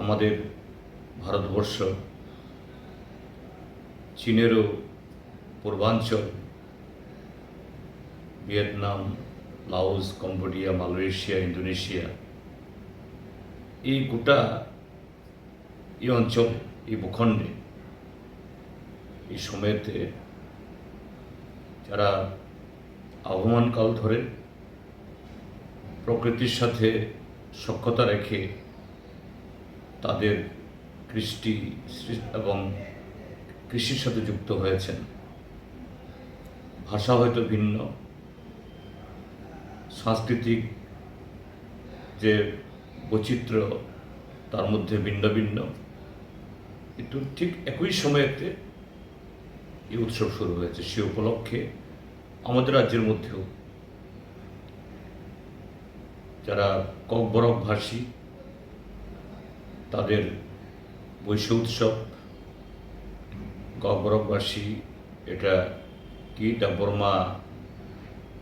আমাদের ভারতবর্ষ, চীনেরও পূর্বাঞ্চল, Vietnam, Laos, Cambodia, Malaysia, Indonesia, এই গোটা এই অঞ্চল, এই ভূখণ্ডে, এই সময়তে যারা আবহমানকাল ধরে প্রকৃতির সাথে সক্ষতা রেখে তাদের কৃষ্টি এবং কৃষির সাথে যুক্ত হয়েছেন। ভাষা হয়তো ভিন্ন। সাংস্কৃতিক যে বৈচিত্র্য, তার মধ্যে ভিন্ন ভিন্ন। কিন্তু ঠিক একই সময়েতে এই উৎসব শুরু হয়েছে, সে উপলক্ষে আমাদের রাজ্যের মধ্যেও। যারা ককবরক ভাষী তাদের বৈশ্য উৎসব। ককবরকবাসী এটা কি? বর্মা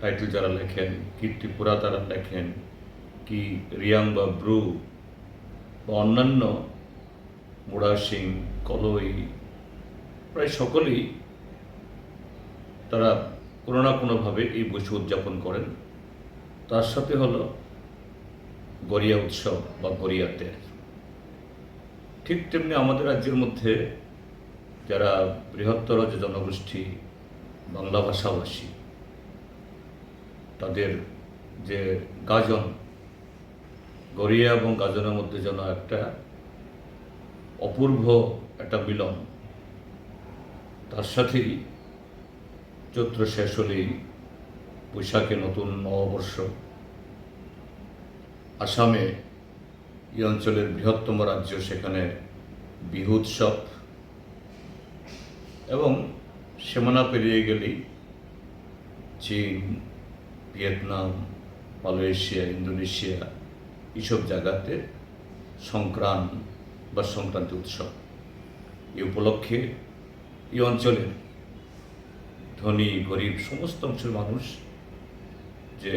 টাইটেল যারা লেখেন, কি ত্রিপুরা তারা লেখেন, কি রিয়াং বা ব্রু বা অন্যান্য মুড়া সিং কলই, প্রায় সকলেই তারা কোনো না কোনোভাবে এই বৈশ্ব উদযাপন করেন। তার সাথে হলো গড়িয়া উৎসব বা গড়িয়াতে। ঠিক তেমনি আমাদের রাজ্যের মধ্যে যারা বৃহত্তর যে জনগোষ্ঠী, বাংলা ভাষাভাষী, তাদের যে গাজন, গড়িয়া এবং গাজনের মধ্যে যেন একটা অপূর্ব একটা মিলন, তার সাথেই চৈত্র শেষ হলেই বৈশাখে নতুন নববর্ষ, আসামে এই অঞ্চলের বৃহত্তম রাজ্য সেখানে বিহু উৎসব এবং সীমানা পেরিয়ে গেলেই চীন, ভিয়েতনাম, মালয়েশিয়া, ইন্দোনেশিয়া এইসব জায়গাতে সংক্রান্ত বা সংক্রান্তি উৎসব। এই উপলক্ষে এই অঞ্চলের ধনী, গরিব সমস্ত অংশের মানুষ যে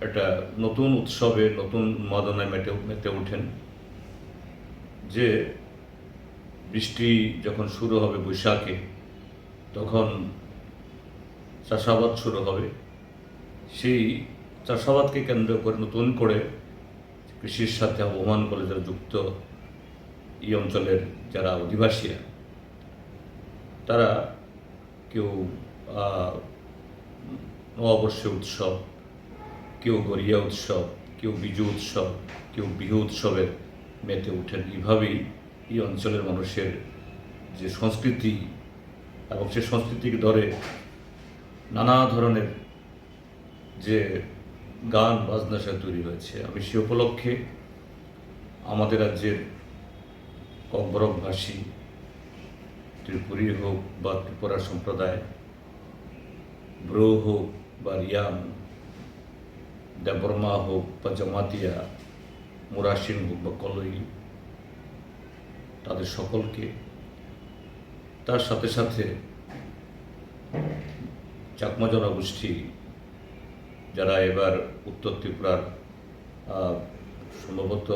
একটা নতুন উৎসবে, নতুন উন্মাদনায় মেটে মেতে ওঠেন যে বৃষ্টি যখন শুরু হবে বৈশাখে, তখন চাষাবাদ শুরু হবে। সেই চাষাবাদকে কেন্দ্র করে নতুন করে কৃষির সাথে আবহমান করে যারা যুক্ত এই অঞ্চলের যারা অধিবাসীরা তারা কেউ নববর্ষ উৎসব কেউ গড়িয়া উৎসব, কেউ বিজু উৎসব, কেউ বিহু উৎসবের মেতে ওঠেন। এইভাবেই এই অঞ্চলের মানুষের যে সংস্কৃতি এবং সে সংস্কৃতিকে ধরে নানা ধরনের যে গান বাজনা সে তৈরি হয়েছে। আমি সে উপলক্ষে আমাদের রাজ্যের ককবরকভাষী ত্রিপুরী হোক বা ত্রিপুরা সম্প্রদায়, ব্রো হোক বা রিয়াং দেবর্মা হোক বা জমাতিয়া মুরাসিন হোক বা কলই তাদের সকলকে তার সাথে সাথে চাকমা জনগোষ্ঠী যারা এবার উত্তর ত্রিপুরার সম্ভবত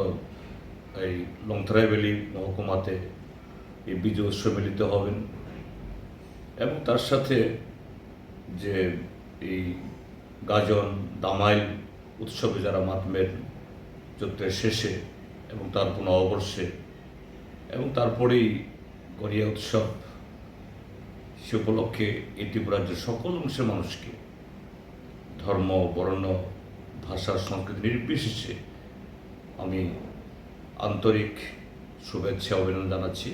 এই লংথরাই ভ্যালি মহকুমাতে এই বিজয় উৎসব মিলিত হবেন। এবং তার সাথে যে এই গাজন, দামাইল উৎসবে যারা মাতমের চৈত্রের শেষে এবং তার কোনো অবর্ষে এবং তারপরেই গড়িয়া উৎসব, সে উপলক্ষে এই ত্রিপুরাজ্যের সকল অংশের মানুষকে ধর্ম, বর্ণ, ভাষা, সংস্কৃতি নির্বিশেষে আমি আন্তরিক শুভেচ্ছা, অভিনন্দন জানাচ্ছি।